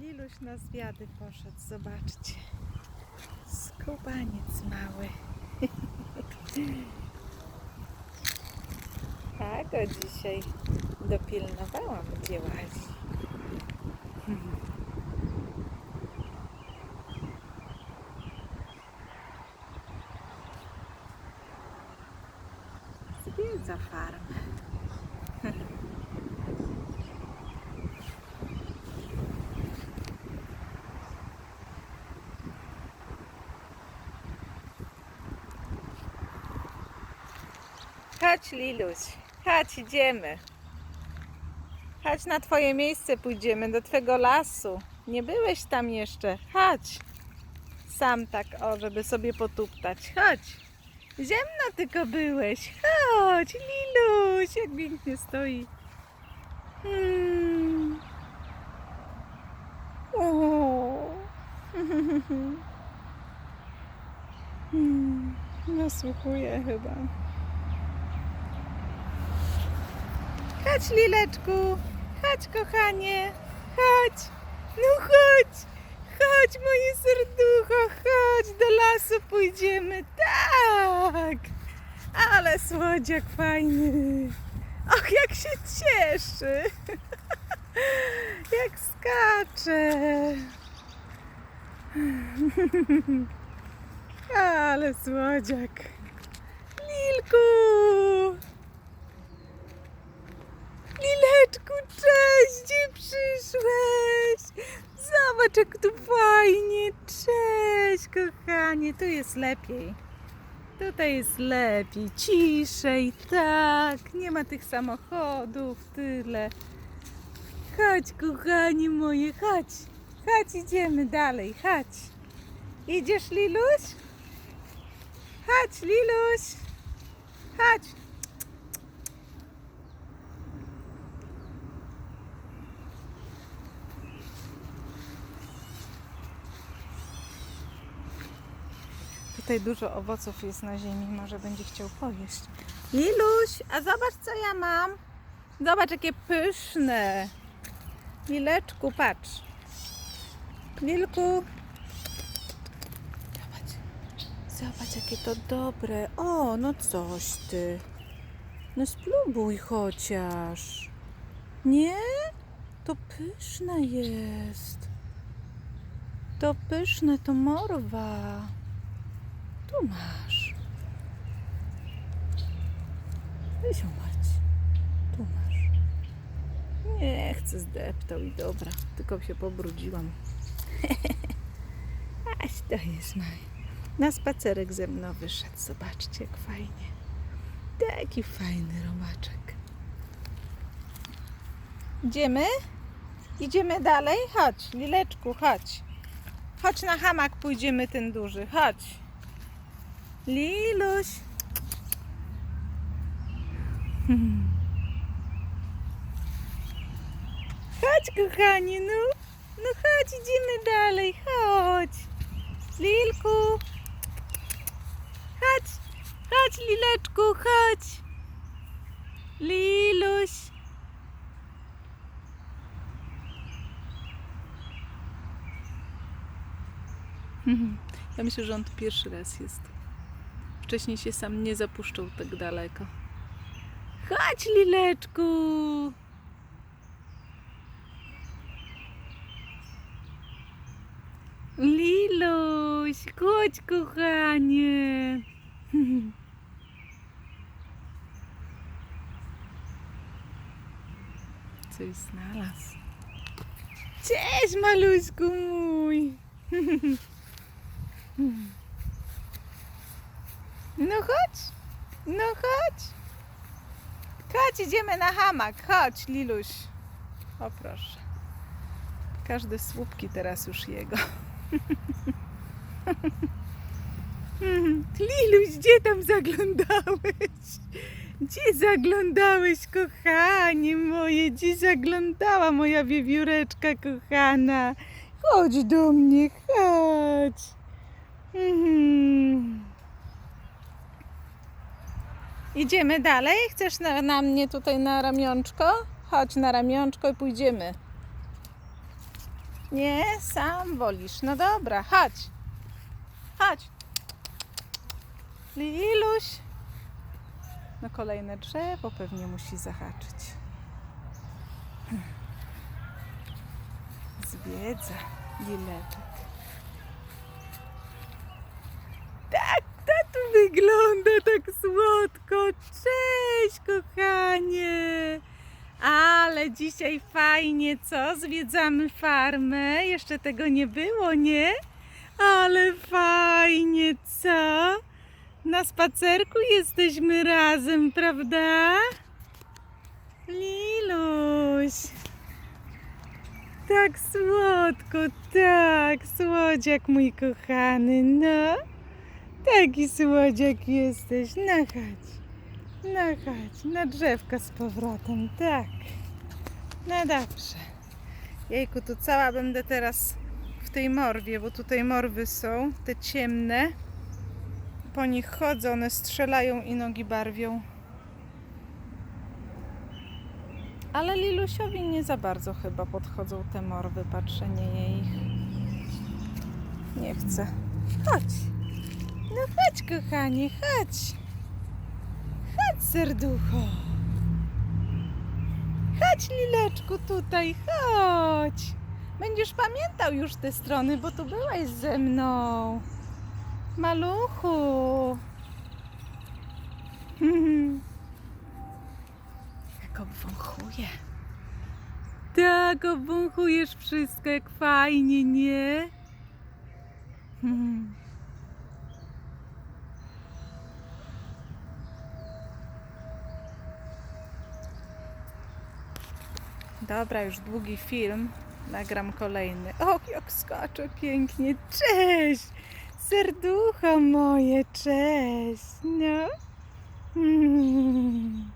Liluś na zwiady poszedł, zobaczcie. Skubaniec mały. Tak go dzisiaj dopilnowałam, gdzie łazi. Zwiedza farmę. Chodź, Liluś, chodź, idziemy. Chodź na twoje miejsce, pójdziemy do twego lasu. Nie byłeś tam jeszcze. Chodź. Sam tak, o, żeby sobie potuptać. Chodź. Ziemno tylko byłeś. Chodź, Liluś, jak pięknie stoi. Hmm. Hmm. Nasłuchuję chyba. Chodź, Lileczku. Chodź, kochanie. Chodź. No chodź. Chodź, moje serducho. Chodź, do lasu pójdziemy. Tak. Ale słodziak fajny. Och, jak się cieszy. Jak skacze. Ale słodziak. Lilku. Cześć, gdzie przyszłeś? Zobacz, jak tu fajnie. Cześć, kochanie, tu jest lepiej. Tutaj jest lepiej, ciszej, tak. Nie ma tych samochodów, tyle. Chodź, kochanie moje, chodź. Chodź, idziemy dalej, chodź. Idziesz, Liluś? Chodź, Liluś. Chodź. Tutaj dużo owoców jest na ziemi, może będzie chciał pojeść. Liluś, a zobacz co ja mam. Zobacz jakie pyszne. Lileczku, patrz. Lilku. Zobacz. Zobacz jakie to dobre. O, no coś ty. No spróbuj chociaż. Nie? To pyszne jest. To pyszne, to morwa. Tu masz. Wysiądź. Tu masz. Nie chcę zdeptał i dobra. Tylko się pobrudziłam. Aś to jest maj. Na spacerek ze mną wyszedł. Zobaczcie jak fajnie. Taki fajny robaczek. Idziemy? Idziemy dalej? Chodź, Lileczku, chodź. Chodź na hamak, pójdziemy ten duży. Chodź. Liluś. Chodź, kochanie, no. No chodź, idziemy dalej, chodź. Lilku. Chodź, chodź, Lileczku, chodź. Liluś. Ja myślę, że on tu pierwszy raz jest. Wcześniej się sam nie zapuszczał tak daleko. Chodź, Lileczku! Liluś, chodź, kochanie! Coś znalazł. Cześć, maluśku mój! No chodź, no chodź. Chodź, idziemy na hamak. Chodź, Liluś. O proszę. Każde słupki teraz już jego. Liluś, gdzie tam zaglądałeś? Gdzie zaglądałeś, kochanie moje? Gdzie zaglądała moja wiewióreczka kochana? Chodź do mnie, chodź. Mhm. Idziemy dalej? Chcesz na, na mnie tutaj na ramionczko? Chodź na ramionczko i pójdziemy. Nie, sam wolisz. No dobra, chodź. Chodź. Liluś. No kolejne drzewo pewnie musi zahaczyć. Zwiedza Lileczek. Tak, to tu wygląda tak słodko. Cześć, kochanie. Ale dzisiaj fajnie, co? Zwiedzamy farmę. Jeszcze tego nie było, nie? Ale fajnie, co? Na spacerku jesteśmy razem, prawda? Liluś. Tak słodko, tak, słodziak mój kochany, no. Taki słodziak jesteś, no chodź. Chodź, na drzewko z powrotem, tak. No dobrze. Jejku, tu cała będę teraz w tej morwie, bo tutaj morwy są, te ciemne. Po nich chodzę, one strzelają i nogi barwią. Ale Lilusiowi nie za bardzo chyba podchodzą te morwy, patrzenie ich. Nie chcę. Chodź. No chodź, kochanie, chodź. Chodź, serducho. Chodź, Lileczku, tutaj, chodź. Będziesz pamiętał już te strony, bo tu byłeś ze mną. Maluchu. Jak obwąchuję. Tak, obwąchujesz wszystko, jak fajnie, nie? Hmm. Dobra, już długi film. Nagram kolejny. O, jak skacze pięknie. Cześć! Serducho moje, cześć. No. Mm.